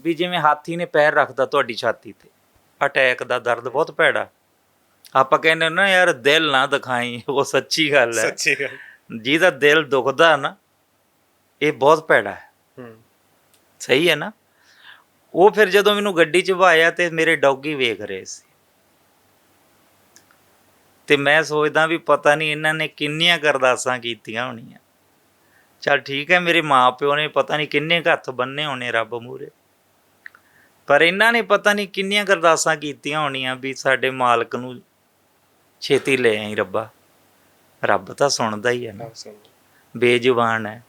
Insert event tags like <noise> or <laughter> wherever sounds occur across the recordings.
ਵੀ ਜਿਵੇਂ ਹਾਥੀ ਨੇ ਪੈਰ ਰੱਖਦਾ ਤੁਹਾਡੀ ਛਾਤੀ ਤੇ। ਅਟੈਕ ਦਾ ਦਰਦ ਬਹੁਤ ਭੈੜਾ। ਆਪਾਂ ਕਹਿੰਦੇ ਨਾ ਯਾਰ ਦਿਲ ਨਾ ਦਿਖਾਈ ਉਹ ਸੱਚੀ ਗੱਲ ਹੈ। ਸੱਚੀ ਗੱਲ। ਜਿਹਦਾ ਦਿਲ ਦੁਖਦਾ ਨਾ ਇਹ ਬਹੁਤ ਭੈੜਾ ਹੈ। ਹੂੰ। ਸਹੀ ਹੈ ਨਾ? ਉਹ ਫਿਰ ਜਦੋਂ ਮੈਨੂੰ ਗੱਡੀ 'ਚ ਵਾਇਆ ਤੇ ਮੇਰੇ ਡੌਗੀ ਵੇਖ ਰਹੇ ਸੀ। ਤੇ ਮੈਂ ਸੋਚਦਾ ਵੀ ਪਤਾ ਨਹੀਂ ਇਹਨਾਂ ਨੇ ਕਿੰਨੀਆਂ ਕਰਦਾਸਾਂ ਕੀਤੀਆਂ ਹੋਣੀਆਂ। ਚਲ ਠੀਕ ਹੈ ਮੇਰੇ ਮਾਪਿਓ ਨੇ ਪਤਾ ਨਹੀਂ ਕਿੰਨੇ ਹੱਥ ਬੰਨੇ ਹੋਣੇ ਰੱਬ ਮੂਰੇ ਪਰ ਇਹਨਾਂ ਨੇ ਪਤਾ ਨਹੀਂ ਕਿੰਨੀਆਂ ਕਰਦਾਸਾਂ ਕੀਤੀਆਂ ਹੋਣੀਆਂ ਵੀ ਸਾਡੇ ਮਾਲਕ ਨੂੰ ਛੇਤੀ ਲੈ ਆਈ ਰੱਬਾ। ਰੱਬ ਤਾਂ ਸੁਣਦਾ ਹੀ ਹੈ ਨਾ। ਬੇਜ਼ੁਬਾਨ ਹੈ।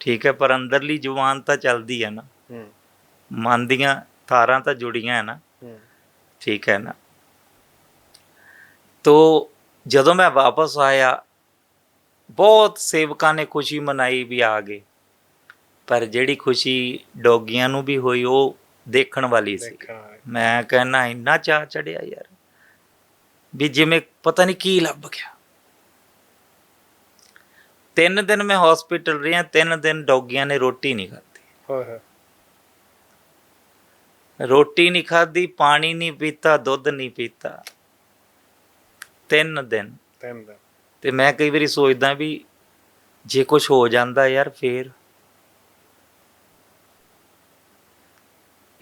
ਠੀਕ ਹੈ ਪਰ ਅੰਦਰਲੀ ਜ਼ੁਬਾਨ ਤਾਂ ਚੱਲਦੀ ਹੈ ਨਾ। ਹੂੰ। ਮਨ ਦੀਆਂ ਤਾਰਾਂ ਤਾਂ ਜੁੜੀਆਂ ਹੈ ਨਾ। ਹੂੰ। ਠੀਕ ਹੈ ਨਾ। ਤੋ ਜਦੋਂ ਮੈਂ ਵਾਪਸ ਆਇਆ ਬਹੁਤ ਸੇਵਕਾਂ ਨੇ ਖੁਸ਼ੀ ਮਨਾਈ ਵੀ ਆ ਗਏ। ਪਰ ਜਿਹੜੀ ਖੁਸ਼ੀ ਡੋਗੀਆਂ ਨੂੰ ਵੀ ਹੋਈ ਉਹ ਦੇਖਣ ਵਾਲੀ ਸੀ। ਦੇਖਣ ਮੈਂ ਕਹਿੰਨਾ ਇੰਨਾ ਚਾਹ ਚੜਿਆ ਯਾਰ ਵੀ ਜਿਵੇਂ ਪਤਾ ਨਹੀਂ ਕੀ ਲੱਭ ਗਿਆ। ਤਿੰਨ ਦਿਨ ਮੈਂ ਹਸਪੀਟਲ ਰਿਹਾ ਤਿੰਨ ਦਿਨ ਡੌਗੀਆਂ ਨੇ ਰੋਟੀ ਨਹੀਂ ਖਾਧੀ। ਹੋਏ ਹੋਏ ਰੋਟੀ ਨਹੀਂ ਖਾਧੀ ਪਾਣੀ ਨਹੀਂ ਪੀਤਾ ਦੁੱਧ ਨਹੀਂ ਪੀਤਾ। ਤਿੰਨ ਦਿਨ। ਤਿੰਨ ਦਿਨ। ਤੇ ਮੈਂ ਕਈ ਵਾਰੀ ਸੋਚਦਾ ਵੀ ਜੇ ਕੁਝ ਹੋ ਜਾਂਦਾ ਯਾਰ ਫੇਰ।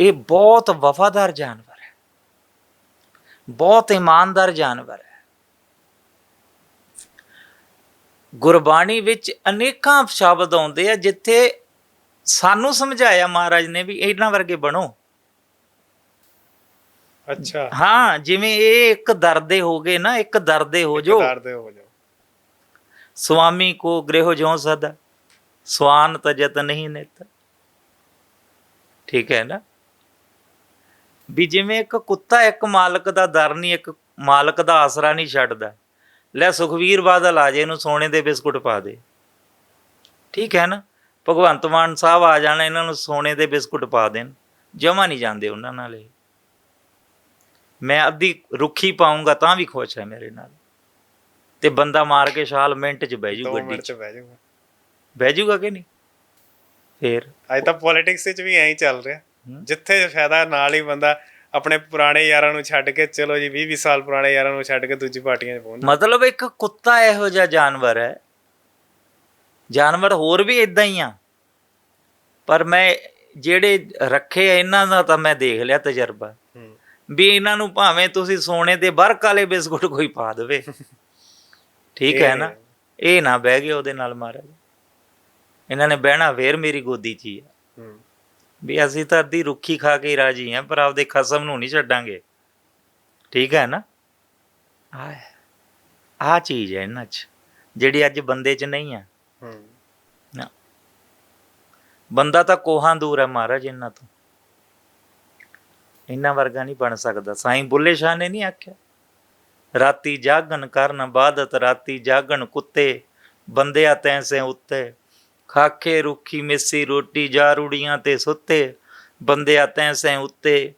ਇਹ ਬਹੁਤ ਵਫਾਦਾਰ ਜਾਨਵਰ ਹੈ। ਬਹੁਤ ਇਮਾਨਦਾਰ ਜਾਨਵਰ ਹੈ। ਗੁਰਬਾਣੀ ਵਿੱਚ ਅਨੇਕਾਂ ਸ਼ਬਦ ਆਉਂਦੇ ਆ ਜਿੱਥੇ ਸਾਨੂੰ ਸਮਝਾਇਆ ਮਹਾਰਾਜ ਨੇ ਵੀ ਇਹਨਾਂ ਵਰਗੇ ਬਣੋ। ਅੱਛਾ। ਹਾਂ ਜਿਵੇਂ ਇਹ ਇੱਕ ਦਰਦੇ ਹੋ ਗਏ ਨਾ ਇੱਕ ਦਰਦੇ ਹੋ ਜੋ ਦਰਦੇ ਹੋ ਜੋ ਸੁਆਮੀ ਕੋ ਗ੍ਰਹਿ ਜੋ ਸਦਾ ਸਵਾਨ ਤਜਤ ਨਹੀਂ ਨਿਤ। ਠੀਕ ਹੈ ਨਾ? ਵੀ ਜਿਵੇਂ ਇੱਕ ਕੁੱਤਾ ਇੱਕ ਮਾਲਕ ਦਾ ਦਰ ਨਹੀਂ ਇੱਕ ਮਾਲਕ ਦਾ ਆਸਰਾ ਨਹੀਂ ਛੱਡਦਾ। ਲੈ ਸੁਖਵੀਰ ਬਾਦਲ ਆ ਜੇ ਇਹਨੂੰ ਸੋਨੇ ਦੇ ਬਿਸਕੁਟ ਪਾ ਦੇ। ਠੀਕ ਹੈ ਨਾ? ਭਗਵੰਤ ਮਾਨ ਸਾਹਿਬ ਆ ਜਾਣਾ ਇਹਨਾਂ ਨੂੰ ਸੋਨੇ ਦੇ ਬਿਸਕੁਟ ਪਾ ਦੇਣ। ਜਮਾ ਨਹੀਂ ਜਾਂਦੇ ਉਹਨਾਂ ਨਾਲ ਇਹ। ਮੈਂ ਅੱਧੀ ਰੁੱਖੀ ਪਾਉਂਗਾ ਤਾਂ ਵੀ ਖੁਸ਼ ਹੈ ਮੇਰੇ ਨਾਲ। ਤੇ ਬੰਦਾ ਮਾਰ ਕੇ ਛਾਲ ਮਿੰਟ 'ਚ ਬਹਿ ਜੂ ਗੱਡੀ 'ਚ। ਬਹਿ ਜੂਗਾ। ਕਿ ਨਹੀਂ? ਫੇਰ। ਅੱਜ ਤਾਂ ਪੋਲਿਟਿਕਸ ਵਿੱਚ ਵੀ ਐਂ ਹੀ ਚੱਲ ਰਿਹਾ। ਜਿੱਥੇ ਫਾਇਦਾ ਨਾਲ ਹੀ ਬੰਦਾ ਆਪਣੇ ਪੁਰਾਣੇ ਯਾਰਾਂ ਨੂੰ ਛੱਡ ਕੇ ਚਲੋ ਜੀ 20 20 ਸਾਲ ਪੁਰਾਣੇ ਯਾਰਾਂ ਨੂੰ ਛੱਡ ਕੇ ਦੂਜੀ ਪਾਰਟੀਆਂ 'ਚ ਪਹੁੰਚ ਮਤਲਬ ਇੱਕ ਕੁੱਤਾ ਇਹੋ ਜਿਹਾ ਜਾਨਵਰ ਹੈ। ਜਾਨਵਰ ਹੋਰ ਵੀ ਇਦਾਂ ਹੀ ਆ। ਪਰ ਮੈਂ ਜਿਹੜੇ ਰੱਖੇ ਆ ਇਹਨਾਂ ਦਾ ਤਾਂ ਮੈਂ ਦੇਖ ਲਿਆ ਤਜਰਬਾ। ਵੀ ਇਹਨਾਂ ਨੂੰ ਭਾਵੇਂ ਤੁਸੀਂ ਸੋਨੇ ਦੇ ਬਰਕ ਵਾਲੇ ਬਿਸਕੁਟ ਕੋਈ ਪਾ ਦੇਵੇ। ਠੀਕ ਹੈ ਨਾ? ਇਹ ਨਾ ਬਹਿ ਗਏ ਉਹਦੇ ਨਾਲ ਮਹਾਰਾਜ। ਇਹਨਾਂ ਨੇ ਬਹਿਣਾ ਫੇਰ ਮੇਰੀ ਗੋਦੀ 'ਚ ਹੀ ਆ। ਹੂੰ। ਵੀ ਅਸੀਂ ਤਾਂ ਅੱਧੀ ਰੁੱਖੀ ਖਾ ਕੇ ਹੀ ਰਾਜੀ ਹਾਂ ਪਰ ਆਪਦੇ ਖਸਮ ਨੂੰ ਨਹੀਂ ਛੱਡਾਂਗੇ। ਠੀਕ ਹੈ ਨਾ? ਆ ਆ ਚੀਜ਼ ਹੈ ਇਹਨਾਂ 'ਚ ਜਿਹੜੀ ਅੱਜ ਬੰਦੇ 'ਚ ਨਹੀਂ ਆ ਹੂੰ। ਨਾ। ਬੰਦਾ ਤਾਂ ਕੋਹਾਂ ਦੂਰ ਹੈ ਮਹਾਰਾਜ ਇਹਨਾਂ ਤੋਂ। ਇਹਨਾਂ ਵਰਗਾ ਨਹੀਂ ਬਣ ਸਕਦਾ। ਸਾਈਂ ਬੁੱਲੇ ਸ਼ਾਹ ਨੇ ਨਹੀਂ ਆਖਿਆ? ਰਾਤੀ ਜਾਗਣ ਕਰਨ ਬਾਦਤ ਰਾਤੀ ਜਾਗਣ ਕੁੱਤੇ ਬੰਦਿਆ ਤੈਸੇ ਉੱਤੇ। ਖਾਕੇ ਰੁੱਖੀ ਮਿੱਸੀ ਰੋਟੀ ਜਾ ਰੂੜੀਆਂ ਤੇ ਸੁੱਤੇ ਬੰਦਿਆ ਤੈਸੇ ਉੱਤੇ।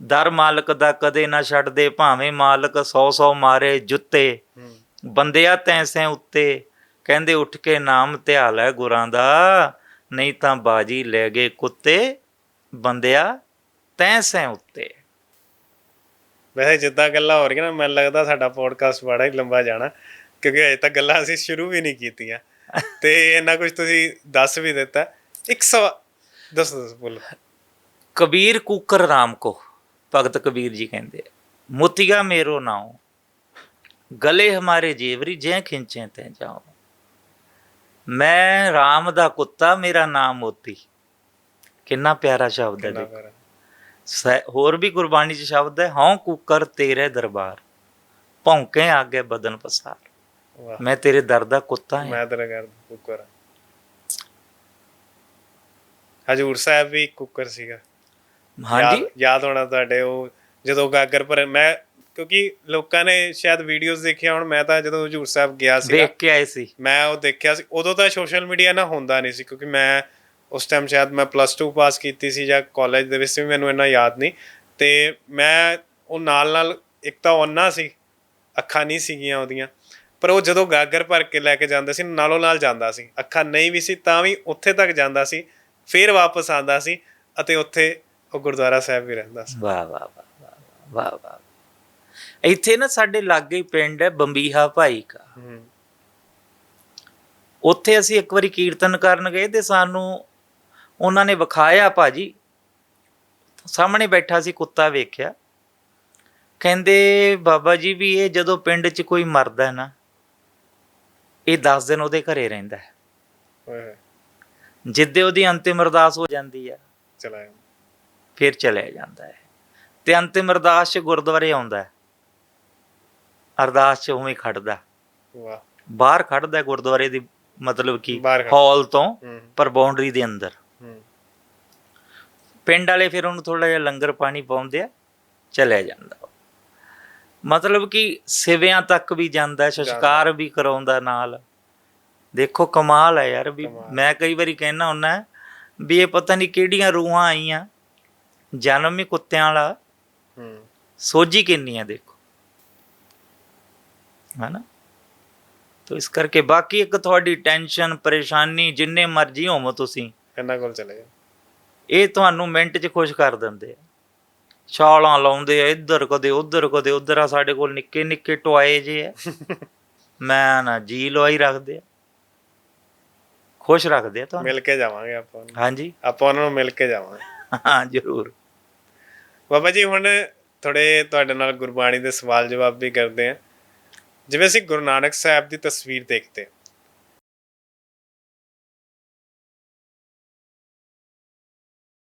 ਦਰ ਮਾਲਕ ਦਾ ਕਦੇ ਨਾ ਛੱਡਦੇ ਭਾਵੇਂ ਮਾਲਕ 100 100 ਮਾਰੇ ਜੁੱਤੇ। ਬੰਦਿਆ ਤੈਸੇ ਉੱਤੇ ਕਹਿੰਦੇ ਉੱਠ ਕੇ ਨਾਮ ਧਿਆਲ ਹੈ ਗੁਰਾਂ ਦਾ। ਨਹੀਂ ਤਾਂ ਬਾਜੀ ਲੈ ਗਏ ਕੁੱਤੇ ਬੰਦਿਆ ਤੈਸੇ ਉੱਤੇ। ਵੈਸੇ ਜਿੱਦਾਂ ਗੱਲਾਂ ਹੋ ਰਹੀਆਂ ਨਾ ਮੈਨੂੰ ਲੱਗਦਾ ਸਾਡਾ ਪੋਡਕਾਸਟ ਬੜਾ ਹੀ ਲੰਬਾ ਜਾਣਾ ਕਿਉਂਕਿ ਅਜੇ ਤੱਕ ਗੱਲਾਂ ਅਸੀਂ ਸ਼ੁਰੂ ਵੀ ਨਹੀਂ ਕੀਤੀਆਂ। ਤੇ ਇੰਨਾ ਕੁਝ ਤੁਸੀਂ ਦੱਸ ਵੀ ਦਿੱਤਾ। ਇੱਕ ਸਵਾ ਦੱਸ ਦੱਸ ਬੋਲੋ। ਕਬੀਰ ਕੂਕਰ ਰਾਮ ਕੋ ਭਗਤ ਕਬੀਰ ਜੀ ਕਹਿੰਦੇ ਮੋਤੀਆ ਮੇਰੋ ਨਾਉ ਗਲੇ ਹਮਾਰੇ ਜੇਵਰੀ ਜੈ ਖਿੰਚੇ ਤੈ ਜਾਓ ਮੈਂ RAM ਦਾ ਕੁੱਤਾ ਮੇਰਾ ਨਾਮ ਮੋਤੀ। ਕਿੰਨਾ ਪਿਆਰਾ ਸ਼ਬਦ ਹੈ ਦੇਖੋ। ਹੋਰ ਵੀ ਗੁਰਬਾਣੀ ਚ ਸ਼ਬਦ ਹੈ ਹਉ ਕੁਕਰ ਤੇਰੇ ਦਰਬਾਰ ਭੌਂਕੇ ਆਗੇ ਬਦਨ ਪਸਾਰ। ਵਾਹ। ਮੈਂ ਤੇਰੇ ਦਰ ਦਾ ਕੁੱਤਾ ਹਾਂ। ਮੈਂ ਤੇਰਾ ਕਰ ਕੁੱਕਰ ਹਜੂਰ ਸਾਹਿਬ ਵੀ ਕੁੱਕਰ ਸੀਗਾ। ਹਾਂਜੀ। ਯਾਦ- ਯਾਦ ਹੋਣਾ ਤੁਹਾਡੇ ਉਹ ਜਦੋਂ ਗਾਗਰ ਪਰ ਮੈਂ ਕਿਉਂਕਿ ਲੋਕਾਂ ਨੇ ਸ਼ਾਇਦ ਵੀਡੀਓਜ਼ ਦੇਖਿਆ ਹੁਣ ਮੈਂ ਤਾਂ ਜਦੋਂ ਹਜੂਰ ਸਾਹਿਬ ਗਿਆ ਸੀ ਵੇਖ ਕੇ ਆਏ ਸੀ। ਮੈਂ ਉਹ ਦੇਖਿਆ ਸੀ। ਉਦੋਂ ਤਾਂ ਸੋਸ਼ਲ ਮੀਡੀਆ ਨਾ ਹੁੰਦਾ ਨਹੀਂ ਸੀ ਕਿਉਂਕਿ ਮੈਂ ਉਸ ਟਾਈਮ ਸ਼ਾਇਦ ਮੈਂ ਪਲੱਸ 2 ਪਾਸ ਕੀਤੀ ਸੀ ਜਾਂ ਕਾਲਜ ਦੇ ਵਿੱਚ ਵੀ ਮੈਨੂੰ ਇੰਨਾ ਯਾਦ ਨਹੀਂ। ਤੇ ਮੈਂ ਉਹ ਨਾਲ ਨਾਲ ਇੱਕ ਤਾਂ ਉਹਨਾਂ ਸੀ ਅੱਖਾਂ ਨਹੀਂ ਸੀਗੀਆਂ ਉਹਦੀਆਂ। ਪਰ ਉਹ ਜਦੋਂ ਗਾਗਰ ਭਰ ਕੇ ਲੈ ਕੇ ਜਾਂਦੇ ਸੀ ਨਾਲੋਂ ਨਾਲ ਜਾਂਦਾ ਸੀ। ਅੱਖਾਂ ਨਹੀਂ ਵੀ ਸੀ ਤਾਂ ਵੀ ਉੱਥੇ ਤੱਕ ਜਾਂਦਾ ਸੀ ਫਿਰ ਵਾਪਸ ਆਂਦਾ ਸੀ ਅਤੇ ਉੱਥੇ ਉਹ ਗੁਰਦੁਆਰਾ ਸਾਹਿਬ ਵੀ ਰਹਿੰਦਾ ਸੀ। ਵਾਹ ਵਾਹ ਵਾਹ ਵਾਹ, ਵਾਹ ਵਾਹ। ਇੱਥੇ ਨਾ ਸਾਡੇ ਲਾਗੇ ਹੀ ਪਿੰਡ ਹੈ ਬੰਬੀਹਾ ਭਾਈ ਕਾ। ਉੱਥੇ ਅਸੀਂ ਇੱਕ ਵਾਰੀ ਕੀਰਤਨ ਕਰਨ ਗਏ ਤੇ ਸਾਨੂੰ ਉਹਨਾਂ ਨੇ ਵਿਖਾਇਆ ਭਾਜੀ। ਸਾਹਮਣੇ ਬੈਠਾ ਸੀ ਕੁੱਤਾ ਵੇਖਿਆ। ਕਹਿੰਦੇ ਬਾਬਾ ਜੀ ਵੀ ਇਹ ਜਦੋਂ ਪਿੰਡ 'ਚ ਕੋਈ ਮਰਦਾ ਹੈ ਨਾ ਇਹ 10 ਦਿਨ ਉਹਦੇ ਘਰੇ ਰਹਿੰਦਾ ਹੈ। ਜਿੱਦੇ ਉਹਦੀ ਅੰਤਿਮ ਅਰਦਾਸ ਹੋ ਜਾਂਦੀ ਹੈ ਚਲਾਇਆ। ਫਿਰ ਚਲਿਆ ਜਾਂਦਾ ਹੈ। ਤੇ ਅੰਤਿਮ ਅਰਦਾਸ 'ਚ ਗੁਰਦੁਆਰੇ ਆਉਂਦਾ ਹੈ। ਅਰਦਾਸ 'ਚ ਉਵੇਂ ਖੜਦਾ ਵਾਹ। ਬਾਹਰ ਖੜਦਾ ਹੈ ਗੁਰਦੁਆਰੇ ਦੀ ਮਤਲਬ ਕਿ। ਹਾਲ ਤੋਂ ਪਰ ਬਾਉਂਡਰੀ ਦੇ ਅੰਦਰ। ਪਿੰਡ ਵਾਲੇ ਫਿਰ ਉਹਨੂੰ ਥੋੜਾ ਜਿਹਾ ਲੰਗਰ ਪਾਣੀ ਪਾਉਂਦੇ ਆ ਚਲਿਆ ਜਾਂਦਾ। ਮਤਲਬ ਕਿ ਸਿਵਿਆਂ ਤੱਕ ਵੀ ਜਾਂਦਾ ਹੈ, ਸ਼ਸ਼ਕਾਰ ਵੀ ਕਰਾਉਂਦਾ ਨਾਲ। ਦੇਖੋ ਕਮਾਲ ਹੈ ਯਾਰ ਵੀ। ਮੈਂ ਕਈ ਵਾਰੀ ਕਹਿਣਾ ਹੁੰਦਾ ਵੀ ਇਹ ਪਤਾ ਨਹੀਂ ਕਿਹੜੀਆਂ ਰੂਹਾਂ ਆਈਆਂ। ਜਨਮ ਹੀ ਕੁੱਤਿਆਂ ਵਾਲਾ। ਹੂੰ। ਸੋਝੀ ਕਿੰਨੀ ਹੈ ਦੇਖੋ। ਹੈਨਾ? ਤੋ ਇਸ ਕਰਕੇ ਬਾਕੀ ਇੱਕ ਤੁਹਾਡੀ ਟੈਨਸ਼ਨ ਪਰੇਸ਼ਾਨੀ ਜਿੰਨੇ ਮਰਜ਼ੀ ਹੋਵੋ ਤੁਸੀਂ ਇਹਨਾਂ ਕੋਲ ਚਲੇ ਗਏ ਇਹ ਤੁਹਾਨੂੰ ਮਿੰਟ 'ਚ ਖੁਸ਼ ਕਰ ਦਿੰਦੇ ਆ। ਛਾਲਾਂ ਲਾਉਂਦੇ ਆ ਇੱਧਰ ਕਦੇ ਉੱਧਰ ਕਦੇ ਉੱਧਰ। ਆ ਸਾਡੇ ਕੋਲ ਨਿੱਕੇ ਨਿੱਕੇ ਟੋਏ ਜੇ ਆ। <laughs> ਮੈਂ ਨਾ ਜੀ ਲਵਾਈ ਰੱਖਦੇ ਆ। ਖੁਸ਼ ਰੱਖਦੇ ਆ ਤੁਹਾਨੂੰ। ਮਿਲ ਕੇ ਜਾਵਾਂਗੇ ਆਪਾਂ ਉਹਨੂੰ। ਹਾਂਜੀ। ਆਪਾਂ ਉਹਨਾਂ ਨੂੰ ਮਿਲ ਕੇ ਜਾਵਾਂਗੇ। ਹਾਂ ਜ਼ਰੂਰ। ਬਾਬਾ ਜੀ ਹੁਣ ਥੋੜੇ ਤੁਹਾਡੇ ਨਾਲ ਗੁਰਬਾਣੀ ਦੇ ਸਵਾਲ ਜਵਾਬ ਵੀ ਕਰਦੇ ਆ। ਜਿਵੇਂ ਅਸੀਂ ਗੁਰੂ ਨਾਨਕ ਸਾਹਿਬ ਦੀ ਤਸਵੀਰ ਦੇਖਦੇ ਹਾਂ,